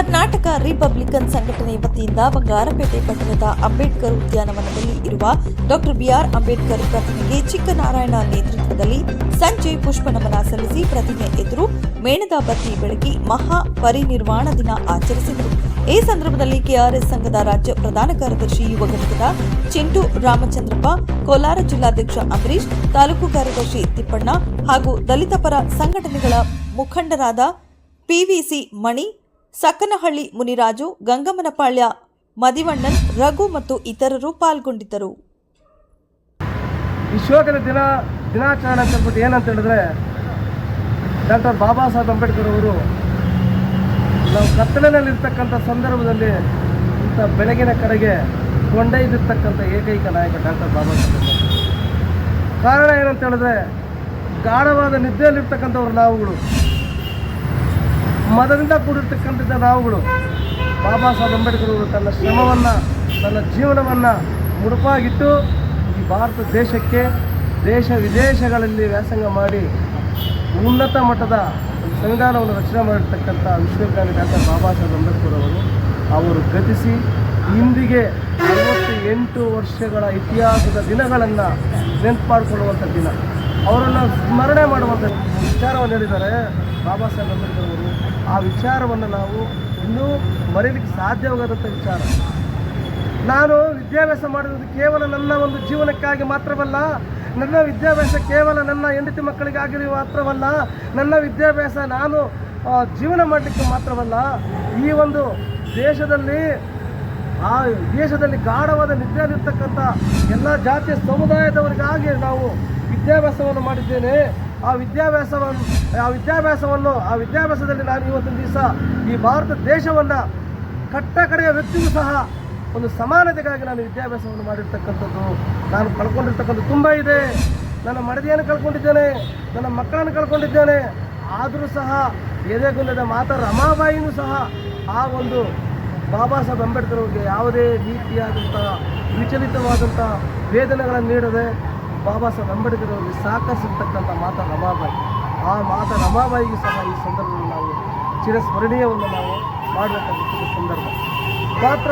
Karnataka Republican ಸಂಘಟನೆ ವತಿಯಿಂದ ಬಂಗಾರಪೇಟೆ ಪಟ್ಟಣದ ಅಂಬೇಡ್ಕರ್ ಉದ್ಯಾನವನದಲ್ಲಿ ಇರುವ ಡಾಕ್ಟರ್ ಬಿಆರ್ ಅಂಬೇಡ್ಕರ್ ಪ್ರತಿಮೆಗೆ ಚಿಕ್ಕನಾರಾಯಣ ನೇತೃತ್ವದಲ್ಲಿ ಸಂಜೆ ಪುಷ್ಪನಮನ ಸಲ್ಲಿಸಿ ಪ್ರತಿಮೆ ಎದುರು ಮೇಣದ ಬತ್ತಿ ಬೆಳಗಿ ಮಹಾ ಪರಿನಿರ್ವಾಣ ದಿನ ಆಚರಿಸಿದರು. ಈ ಸಂದರ್ಭದಲ್ಲಿ ಕೆಆರ್ಎಸ್ ಸಂಘದ ರಾಜ್ಯ ಪ್ರಧಾನ ಕಾರ್ಯದರ್ಶಿ ಯುವ ಘಟಕದ ಚಿಂಟು ರಾಮಚಂದ್ರಪ್ಪ, ಕೋಲಾರ ಜಿಲ್ಲಾಧ್ಯಕ್ಷ ಅಂಬರೀಶ್ ತಾಲೂಕು ಕಾರ್ಯದರ್ಶಿ ತಿಪ್ಪಣ್ಣ ಹಾಗೂ ದಲಿತ ಪರ ಸಂಘಟನೆಗಳ ಮುಖಂಡರಾದ ಪಿವಿಸಿ ಮಣಿ ಸಕ್ಕನಹಳ್ಳಿ ಮುನಿರಾಜು, ಗಂಗಮ್ಮನಪಾಳ್ಯ ಮದಿವಣ್ಣನ್, ರಘು ಮತ್ತು ಇತರರು ಪಾಲ್ಗೊಂಡಿದ್ದರು. ವಿಶ್ವಕರ ದಿನ, ದಿನಾಚರಣೆ ಅಂತ ಏನಂತ ಹೇಳಿದ್ರೆ, ಡಾಕ್ಟರ್ ಬಾಬಾ ಸಾಹೇಬ್ ಅಂಬೇಡ್ಕರ್ ಅವರು ನಾವು ಕತ್ತಲಿನಲ್ಲಿರ್ತಕ್ಕಂಥ ಸಂದರ್ಭದಲ್ಲಿ ಇಂಥ ಬೆಳಗಿನ ಕಡೆಗೆ ಕೊಂಡೊಯ್ದಿರ್ತಕ್ಕಂಥ ಏಕೈಕ ನಾಯಕ ಡಾಕ್ಟರ್ ಬಾಬಾ ಸಾಹೇಬ್ ಕಾರಣ ಏನಂತ ಹೇಳಿದ್ರೆ, ಗಾಢವಾದ ನಿದ್ದೆಯಲ್ಲಿರ್ತಕ್ಕಂಥವ್ರು ನಾವುಗಳು. ಮದದಿಂದ ಕೂಡಿರ್ತಕ್ಕಂಥ ನಾವುಗಳು ಬಾಬಾ ಸಾಹೇಬ್ ಅಂಬೇಡ್ಕರ್ ಅವರು ತನ್ನ ಶ್ರಮವನ್ನು, ತನ್ನ ಜೀವನವನ್ನು ಮುಡುಪಾಗಿಟ್ಟು ಈ ಭಾರತ ದೇಶಕ್ಕೆ ದೇಶ ವಿದೇಶಗಳಲ್ಲಿ ವ್ಯಾಸಂಗ ಮಾಡಿ ಉನ್ನತ ಮಟ್ಟದ ಸಂವಿಧಾನವನ್ನು ರಚನೆ ಮಾಡಿರ್ತಕ್ಕಂಥ ವಿಶ್ವವಿದ್ಯಾಲಯ ಡಾಕ್ಟರ್ ಬಾಬಾ ಸಾಹೇಬ್ ಅಂಬೇಡ್ಕರ್ ಅವರು ಅವರು ಗತಿಸಿ ಇಂದಿಗೆ ಅರವತ್ತು ಎಂಟು ವರ್ಷಗಳ ಇತಿಹಾಸದ ದಿನಗಳನ್ನು ನೆನಪು ಮಾಡಿಕೊಳ್ಳುವಂಥ ದಿನ. ಅವರನ್ನು ಸ್ಮರಣೆ ಮಾಡುವಂಥ ವಿಚಾರವನ್ನು ಹೇಳಿದ್ದಾರೆ. ಬಾಬಾ ಸಾಹೇಬ್ ಅಂಬೇಡ್ಕರ್ ಅವರು ಆ ವಿಚಾರವನ್ನು ನಾವು ಇನ್ನೂ ಮರೀಲಿಕ್ಕೆ ಸಾಧ್ಯವಾಗದಂಥ ವಿಚಾರ. ನಾನು ವಿದ್ಯಾಭ್ಯಾಸ ಮಾಡಿರೋದು ಕೇವಲ ನನ್ನ ಒಂದು ಜೀವನಕ್ಕಾಗಿ ಮಾತ್ರವಲ್ಲ, ನನ್ನ ವಿದ್ಯಾಭ್ಯಾಸ ಕೇವಲ ನನ್ನ ಹೆಂಡತಿ ಮಕ್ಕಳಿಗಾಗಿ ಮಾತ್ರವಲ್ಲ, ನನ್ನ ವಿದ್ಯಾಭ್ಯಾಸ ನಾನು ಜೀವನ ಮಾಡಲಿಕ್ಕೆ ಮಾತ್ರವಲ್ಲ, ಈ ಒಂದು ದೇಶದಲ್ಲಿ ಆ ದೇಶದಲ್ಲಿ ಗಾಢವಾದ ನಿದ್ರೆಯಲ್ಲಿರ್ತಕ್ಕಂಥ ಎಲ್ಲ ಜಾತಿಯ ಸಮುದಾಯದವರಿಗಾಗಿ ನಾವು ವಿದ್ಯಾಭ್ಯಾಸವನ್ನು ಮಾಡಿದ್ದೇನೆ. ಆ ವಿದ್ಯಾಭ್ಯಾಸವನ್ನು ಆ ವಿದ್ಯಾಭ್ಯಾಸವನ್ನು, ಆ ವಿದ್ಯಾಭ್ಯಾಸದಲ್ಲಿ ನಾನು ಇವತ್ತಿನ ದಿವಸ ಈ ಭಾರತ ದೇಶವನ್ನು ಕಟ್ಟ ಕಡೆಯ ವ್ಯಕ್ತಿಗೂ ಸಹ ಒಂದು ಸಮಾನತೆಗಾಗಿ ನಾನು ವಿದ್ಯಾಭ್ಯಾಸವನ್ನು ಮಾಡಿರ್ತಕ್ಕಂಥದ್ದು. ನಾನು ಕಳ್ಕೊಂಡಿರ್ತಕ್ಕಂಥ ತುಂಬ ಇದೆ. ನನ್ನ ಮಡದಿಯನ್ನು ಕಳ್ಕೊಂಡಿದ್ದೇನೆ. ನನ್ನ ಮಕ್ಕಳನ್ನು ಕಳ್ಕೊಂಡಿದ್ದೇನೆ. ಆದರೂ ಸಹ ಎದೆಗುಂದದ ಮಾತಾ ರಮಾಬಾಯಿನೂ ಸಹ ಆ ಒಂದು ಬಾಬಾ ಸಾಹೇಬ್ ಅಂಬೇಡ್ಕರ್ ಅವರಿಗೆ ಯಾವುದೇ ರೀತಿಯಾದಂಥ ವಿಚಲಿತವಾದಂಥ ವೇದನೆಗಳನ್ನು ನೀಡದೆ ಬಾಬಾ ಸಾಹೇಬ್ ಅಂಬೇಡ್ಕರ್ ಅವರಿಗೆ ಸಹಕರಿಸಿರ್ತಕ್ಕಂಥ ಮಾತಾ ರಮಾಬಾಯಿ. ಆ ಮಾತಾ ರಮಾಬಾಯಿಗೂ ಸಹ ಈ ಸಂದರ್ಭದಲ್ಲಿ ನಾವು ಚಿರಸ್ಮರಣೀಯವನ್ನು ನಾವು ಮಾಡಬೇಕಾದ ಸಂದರ್ಭ. ಮಾತ್ರ